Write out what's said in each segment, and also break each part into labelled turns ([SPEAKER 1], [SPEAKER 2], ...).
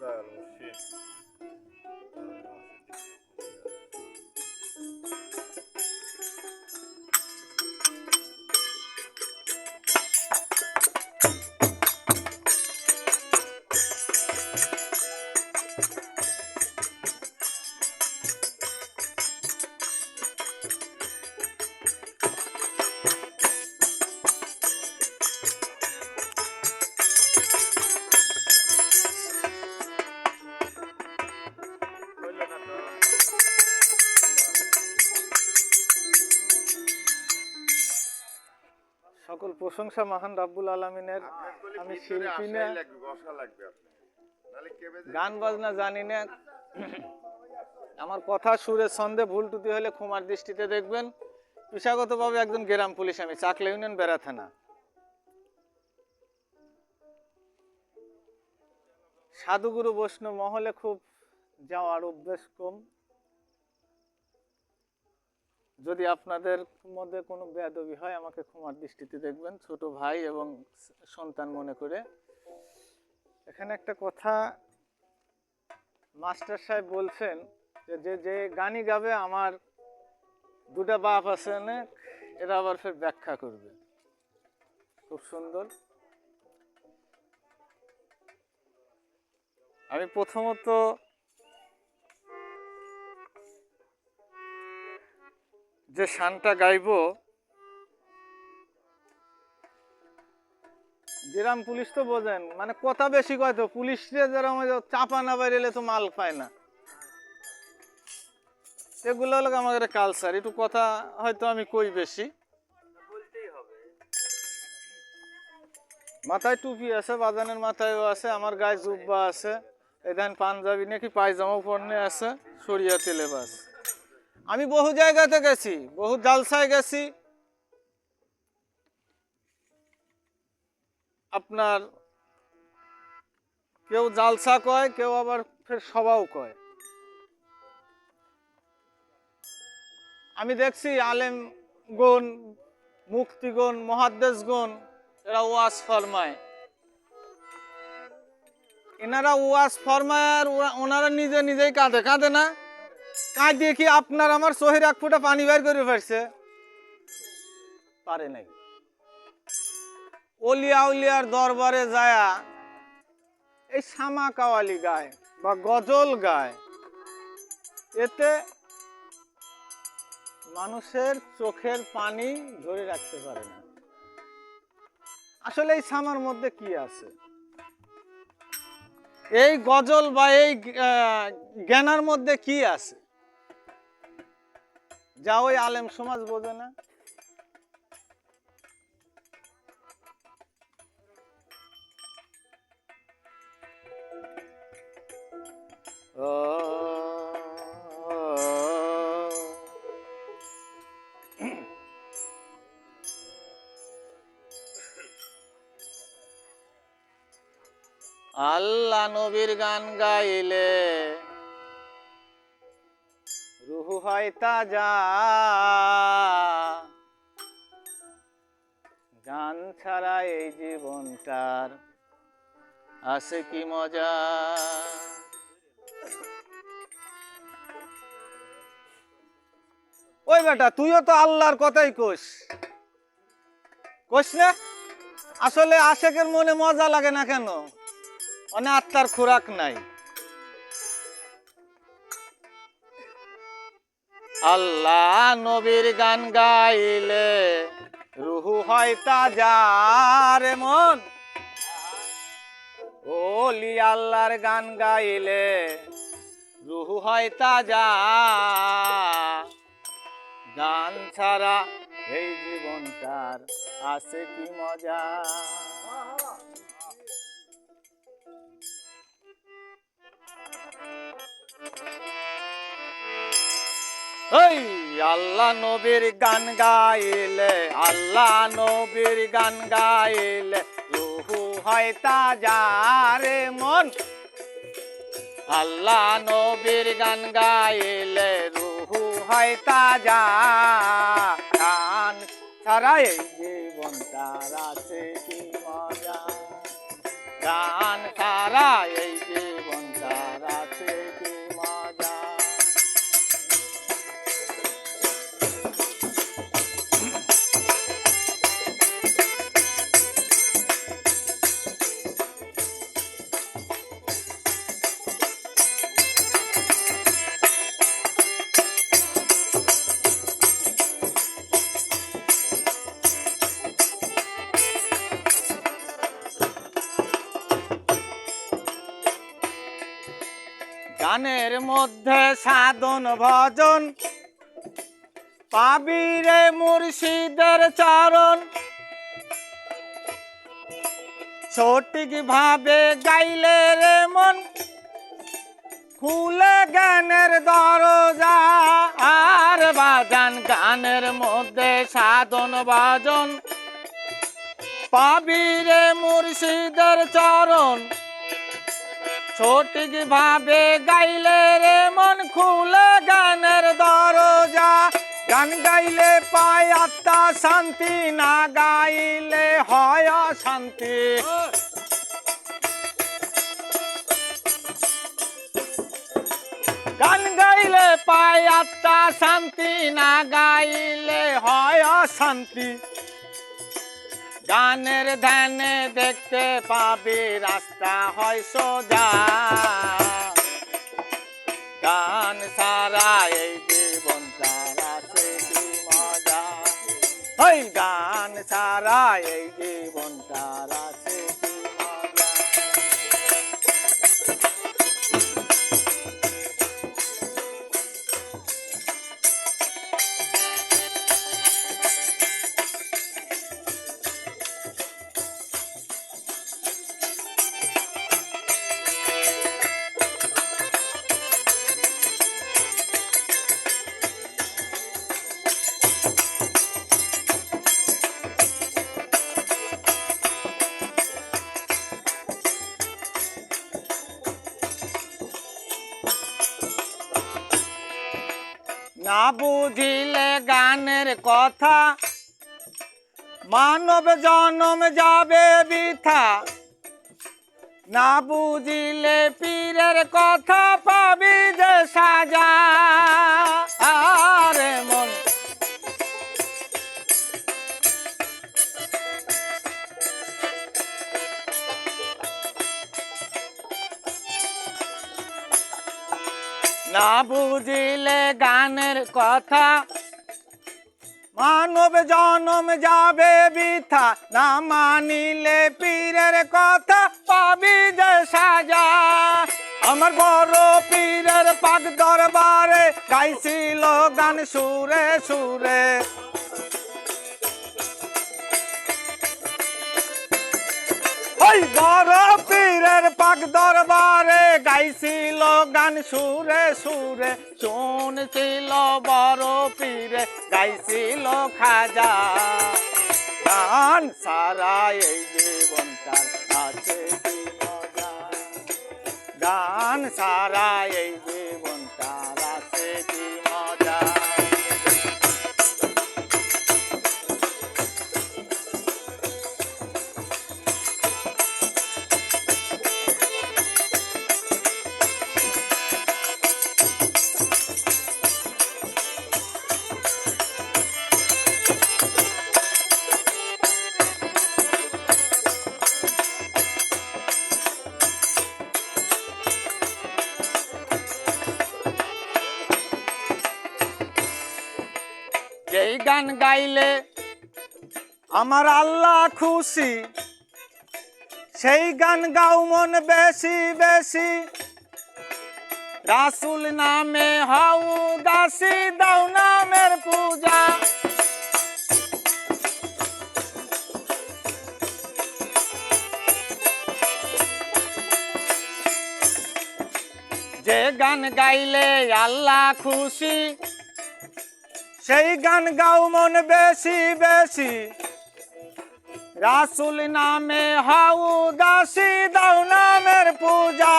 [SPEAKER 1] да, вообще. প্রশংসা মহান রাব্বুল আলমিনের। আমি শিল্পী না। গান বাজনা জানি না। আমার কথা সুরে ছন্দে ভুল টুতি হলে ক্ষমার দৃষ্টিতে দেখবেন। পেশাগতভাবে একজন গ্রাম পুলিশ আমি চাকলা ইউনিয়ন বেড়া থানা সাধুগুরু বৈষ্ণব মহলে খুব যাওয়ার অভ্যেস কম। যদি আপনাদের মধ্যে কোনো বেয়াদবি হয়, আমাকে ক্ষমার দৃষ্টিতে দেখবেন। ছোট ভাই এবং সন্তান মনে করে। এখানে একটা কথা মাস্টার সাহেব বলছেন যে যে যে গানই গাবে, আমার দুটা বাপ আছে এরা আবার ফের ব্যাখ্যা করবে। খুব সুন্দর। আমি প্রথমত যে শানটা গাইব, গ্রাম পুলিশ তো বোঝেন মানে কথা বেশি কয় তো পুলিশে যারা চাপা না বাইরেলে তো মাল পায় না। এগুলো হলো আমাদের কালচার একটু কথা হয়তো আমি কই বেশি। মাথায় টুপি আছে, বাজানের মাথায়ও আছে, আমার গায়ে জুব্বা আছে এখান পাঞ্জাবি নাকি পায়জামা পরনে আছে, সরিয়া তেলেবাস আমি বহু জায়গাতে গেছি, বহু জালসায় গেছি। আপনার কেউ জালসা কয়, কেউ আবার ফের সবাও কয়। আমি দেখছি আলেম গুণ, মুক্তিগুণ মহাদ্দেশগুণ এরা ওয়াজ ফরমায়। এনারা ওয়াজ ফরমায় আর ওনারা নিজে নিজেই কাঁদে কাঁদে না? কাঁদিয়ে কি আপনার আমার চোহের এক ফুটা পানি বের করে ফেলছে। পারে নাই। অলিয়া উলিয়ার দরবারে যায়া এই শামা কাওয়ালি গায় বা গজল গায়। এতে মানুষের চোখের পানি ধরে রাখতে পারে না। আসলে এই সামার মধ্যে কি আছে? এই গজল বা এই জ্ঞানার মধ্যে কি আছে? যা ওই আলেম সমাজ বোঝে না। আল্লাহ নবীর গান গাইলে হয় তাজা গান ছাড়া এই জীবনটার আছে কি মজা? ওই বেটা, তুইও তো আল্লাহর কথাই কোস কোস না? আসলে আশেকের মনে মজা লাগে না কেন? মানে আত্মার খোরাক নাই। আল্লাহ নবীর গান গাইলে রুহু হয় তাজা রে মন। ওলি আল্লাহর গান গাইলে রুহু হয় তাজা। গান ছাড়া এই জীবনটার আছে কি মজা? এই, আল্লাহ নবীর গান গাইলে, আল্লাহ নবীর গান গাইলে রুহু হয় তাজা রে মন। আল্লাহ নবীর গান গাইলে রুহু হয় তাজা গান। ছাড়া এই জীবনটার আছে কি মজা। গান ছাড়া এই জীবনটার আছে গানের মধ্যে সাধন ভজন, পাবি রে মুর্শিদের চরণ। সঠিক ভাবে গাইলে রে মন, খুলে গানের দরজা। আর বাজান গানের মধ্যে সাধন বাজন পাবি রে মুর্শিদের চরণ। সঠিক ভাবে গাইলে রে মন খুলে গানের দরজা গান গাইলে পায় আত্মা শান্তি না গাইলে হয় শান্তি গান গাইলে পায় আত্মা শান্তি না গাইলে হয় অশান্তি গানের ধ্যানে দেখতে পাবি রাস্তা হয় সোজা। গান সারা এই জীবন সারা সে মজা? হই গান সারা এই জীবন তারা না বুঝিলে গানের কথা। মানব জনম যাবে বৃথা। না বুঝিলে পীরের কথা পাবি যে সাজা। আরে মন। না বুঝিলে গানের কথা। মানব জনম যাবে বৃথা, না মানিলে পীরের কথা পাবি যে সাজা। আমার বড় পীরের পাক দরবারে গাইছিল গান সুরে সুরে। ওই বড় পীরের পাক দরবারে গাইছিল গান সুরে সুরে, শুনছিল বড় পীরে, গাইছিল খাজা। গান সারা এই জীবনটার আছে গান সারা এই গাইলে আমার আল্লাহ খুশি। সেই গান গাও মন বেশি বেশি। রাসুল নামে হাউ দাসী, দাও নামের পূজা। যে গান গাইলে আল্লাহ খুশি সেই গান গাও মন বেশি বেশি। রাসুল নামে হাউ দাসী, দাও নামের পূজা।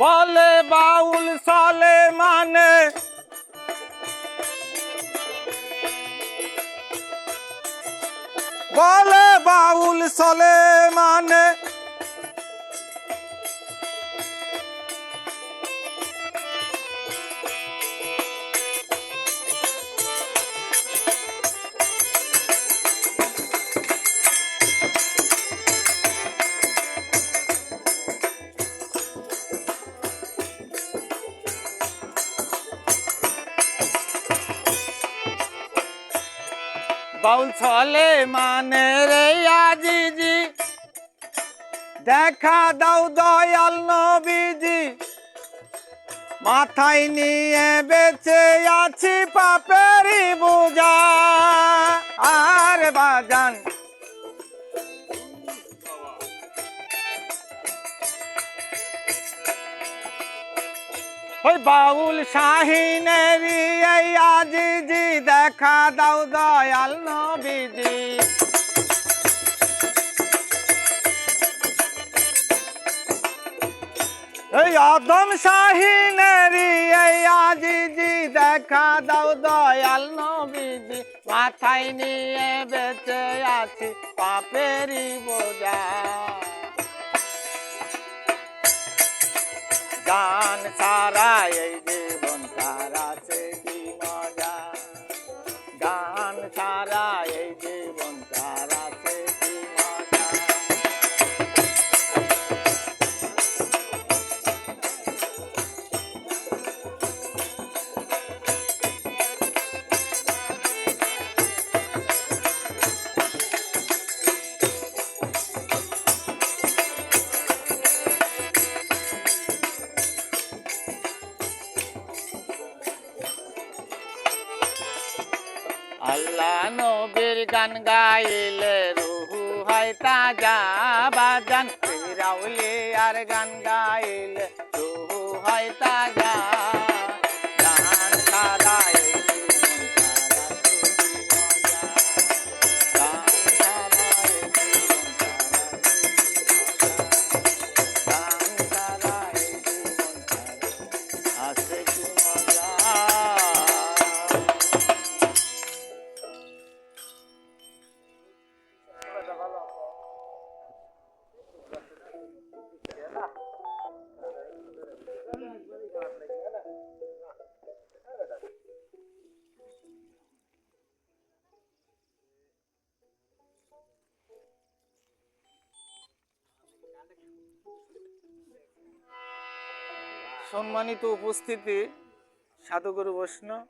[SPEAKER 1] বলে বাউল সালে মানে বলে বাউল সলে মানে বাউল ছলে মানে রে আজিজি। দেখা দাও দয়াল নবীজি। মাথায় নিয়ে বেঁচে আছি পাপেরি বোঝা। আর বাজান ওই বাউল শাহিনেরি আজিজি দেখা দাও দয়াল নবীজি। এই অদম শাহিনেরি আজিজি দেখা দাও দয়াল নবীজি। মাথায় নিয়ে বেঁচে আছি পাপেরই বোঝা। গান সারা এই জীবন তারা সে নবীর গান গাইলে রুহু হয় তাজা বাজান। ফিরাউলে আর গান গাইলে সম্মানিত উপস্থিতি সাধুগুরু বৈষ্ণব